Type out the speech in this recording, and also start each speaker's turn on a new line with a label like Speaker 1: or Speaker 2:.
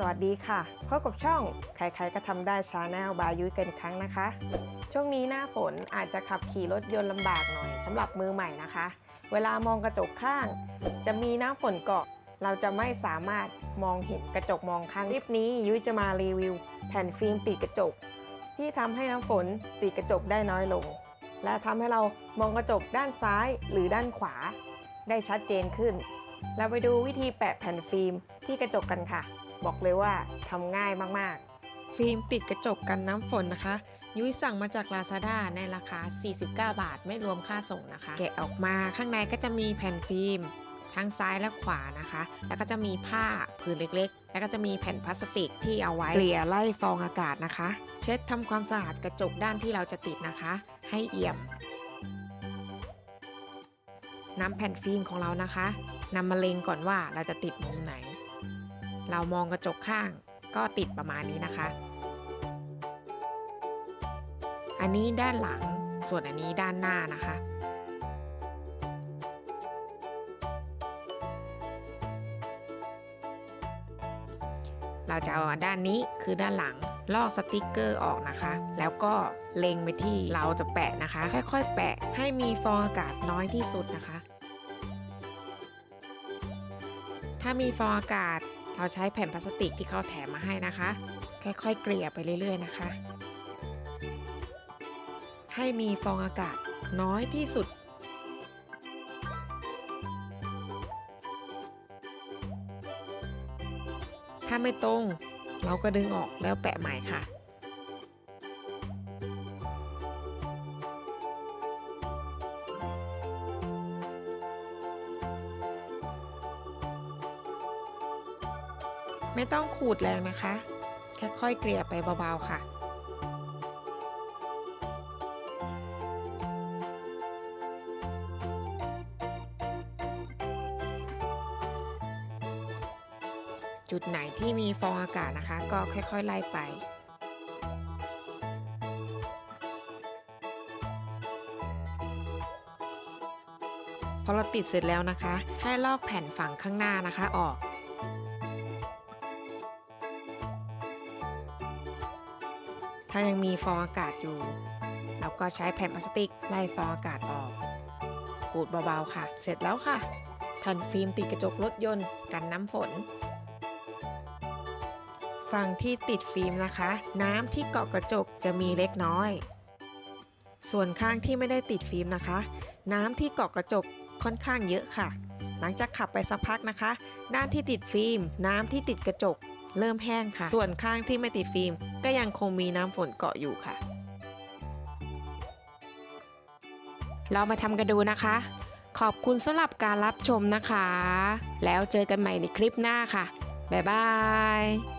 Speaker 1: สวัสดีค่ะพบกับช่องใครๆก็ทำได้ชาแนลบายุ้ยกันครั้งนะคะ ช่วงนี้หน้าฝนอาจจะขับขี่รถยนต์ลำบากหน่อยสำหรับมือใหม่นะคะ เวลามองกระจกข้าง จะมีน้ำฝนเกาะ เราจะไม่สามารถมองเห็นกระจกมองข้างคลิปนี้ยุ้ยจะมารีวิว แผ่นฟิล์มติดกระจก ที่ทำให้น้ำฝนติดกระจกได้น้อยลง และทำให้เรามองกระจกด้านซ้ายหรือด้านขวา ได้ชัดเจนขึ้น เราไปดูวิธีแปะแผ่นฟิล์มที่กระจกกันค่ะ บอกเลยว่าทำง่ายมากๆ ฟิล์มติดกระจกกันน้ำฝนนะคะ ยุ้ยสั่งมาจาก Lazada ในราคา 49 บาทไม่รวมค่าส่งนะคะ แกะออกมาข้างในก็จะมีแผ่นฟิล์มทั้งซ้ายและขวานะคะ แล้วก็จะมีผ้าผืนเล็กๆ แล้วก็จะมีแผ่นพลาสติกที่เอาไว้เกลี่ยไล่ฟองอากาศนะคะ เช็ดทำความสะอาดกระจกด้านที่เราจะติดนะคะ ให้เอี่ยมนำแผ่นฟิล์มของเรานะคะนำมาเล็งก่อนว่าเราจะติดมุมไหน เรามองกระจกข้างก็ติดประมาณนี้นะคะ อันนี้ด้านหลัง ส่วนอันนี้ด้านหน้านะคะ เราจะเอาด้านนี้คือด้านหลังลอกสติกเกอร์ออกนะคะ แล้วก็เล็งไปที่เราจะแปะนะคะ ค่อยๆ แปะให้มีฟองอากาศน้อยที่สุดนะคะ ถ้ามีฟองอากาศ เราใช้แผ่นพลาสติกที่เขาแถมมาให้นะคะ ค่อยๆ เกลี่ยไปเรื่อยๆนะคะ ให้มีฟองอากาศน้อยที่สุด ถ้าไม่ตรงเราก็ดึงออกแล้วแปะใหม่ค่ะ ไม่ต้องขูดแรงนะคะแค่ค่อยเกลี่ยไปเบาๆค่ะจุดไหนที่มีฟองอากาศนะคะ ก็ค่อยๆ ไล่ไป พอเราติดเสร็จแล้วนะคะ ให้ลอกแผ่นฝั่งข้างหน้านะคะออก ถ้ายังมีฟองอากาศอยู่ เราก็ใช้แผ่นพลาสติกไล่ฟองอากาศออกขูดเบาๆค่ะ เสร็จแล้วค่ะ แผ่นฟิล์มติดกระจกรถยนต์กันน้ำฝน ฝั่งที่ติดฟิล์มนะคะ น้ำที่เกาะกระจกจะมีเล็กน้อย ส่วนข้างที่ไม่ได้ติดฟิล์มนะคะ น้ำที่เกาะกระจกค่อนข้างเยอะค่ะ หลังจากขับไปสักพักนะคะ ด้านที่ติดฟิล์ม น้ำที่ติดกระจก เริ่มแห้งค่ะ ส่วนข้างที่ไม่ติดฟิล์มก็ยังคงมีน้ำฝนเกาะอยู่ค่ะ เรามาทำกันดูนะคะ ขอบคุณสำหรับการรับชมนะคะ แล้วเจอกันใหม่ในคลิปหน้าค่ะ บ๊ายบาย